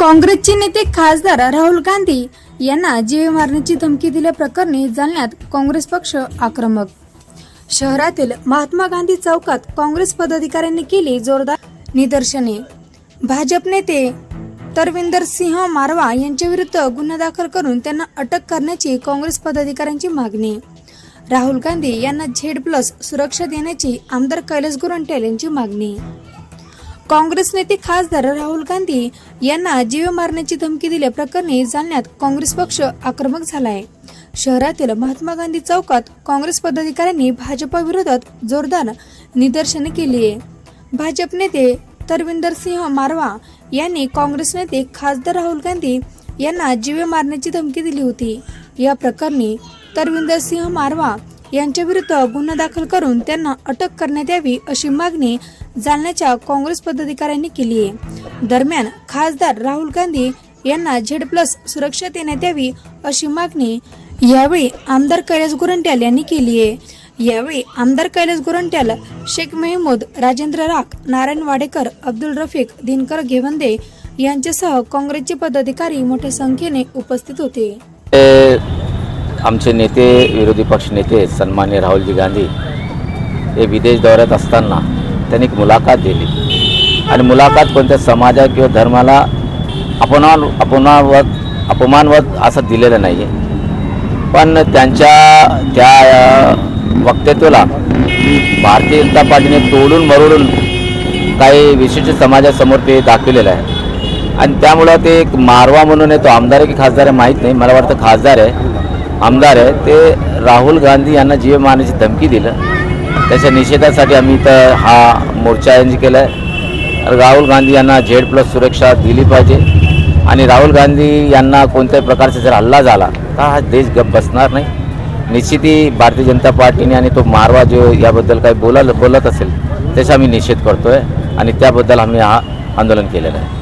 काँग्रेसचे नेते खासदार राहुल गांधी यांना जीवे मारण्याची धमकी दिल्याप्रकरणी जालन्यात काँग्रेस पक्ष आक्रमक. शहरातील महात्मा गांधी चौकात काँग्रेस पदाधिकाऱ्यांनी केली जोरदार निदर्शने. भाजप नेते तरविंदर सिंह मारवा यांच्याविरुद्ध गुन्हा दाखल करून त्यांना अटक करण्याची काँग्रेस पदाधिकाऱ्यांची मागणी. राहुल गांधी यांना झेड प्लस सुरक्षा देण्याची आमदार कैलास गोरंट्याल यांची मागणी. काँग्रेस नेते खासदार राहुल गांधी यांना जीव मारण्याची धमकी दिल्याप्रकरणी जालन्यात काँग्रेस पक्ष आक्रमक झाला आहे शहरातील महात्मा गांधी चौकात काँग्रेस पदाधिकाऱ्यांनी भाजपाविरोधात जोरदार निदर्शने केली आहे भाजप नेते तरविंदर सिंह मारवा यांनी काँग्रेस नेते खासदार राहुल गांधी यांना जीवे मारण्याची धमकी दिली होती. या प्रकरणी तरविंदर सिंह मारवा यांच्याविरुद्ध गुन्हा दाखल करून त्यांना अटक करण्यात यावी अशी मागणी जालन्याच्या काँग्रेस पदाधिकाऱ्यांनी केली आहे. दरम्यान खासदार राहुल गांधी यांना झेड प्लस सुरक्षा देण्यात यावी अशी मागणी यावेळी आमदार कैलास गोरंट्याल यांनी केली आहे. यावेळी आमदार कैलास गोरंट्याल शेख मेहमूद राजेंद्र राख नारायण वाडेकर अब्दुल रफीक दिनकर घेवंदे यांच्यासह काँग्रेसचे पदाधिकारी मोठ्या संख्येने उपस्थित होते. आमचे नेते विरोधी पक्ष नेते सन्मान्य राहुलजी गांधी हे विदेश दौऱ्यात असताना त्यांनी एक मुलाखत दिली. आणि मुलाखत कोणत्या समाजा किंवा धर्माला अपमान अपमानवत अपमानवत असं दिलेलं नाही आहे पण त्यांच्या त्या अ, वक्तव्याला भारतीय जनता पार्टीने तोडून मरोडून काही विशिष्ट समाजासमोर ते दाखवलेलं आहे. आणि त्यामुळं ते एक मारवा म्हणून आहे तो आमदार आहे की खासदार आहे माहीत नाही. मला वाटतं खासदार आहे. आमदार आहे ते राहुल गांधी यांना जीव मारण्याची धमकी दिलं. त्याच्या निषेधासाठी आम्ही इथं हा मोर्चा आयोजित केला आहे राहुल गांधी यांना झेड प्लस सुरक्षा दिली पाहिजे. आणि राहुल गांधी यांना कोणत्याही प्रकारचा जर हल्ला झाला तर हा देश गप बसणार नाही. निश्चिती भारतीय जनता पार्टीने आणि तो मारवा जो याबद्दल काही बोला बोलत असेल त्याचा आम्ही निषेध करतो आहे आणि त्याबद्दल आम्ही हा आंदोलन केलेलं आहे.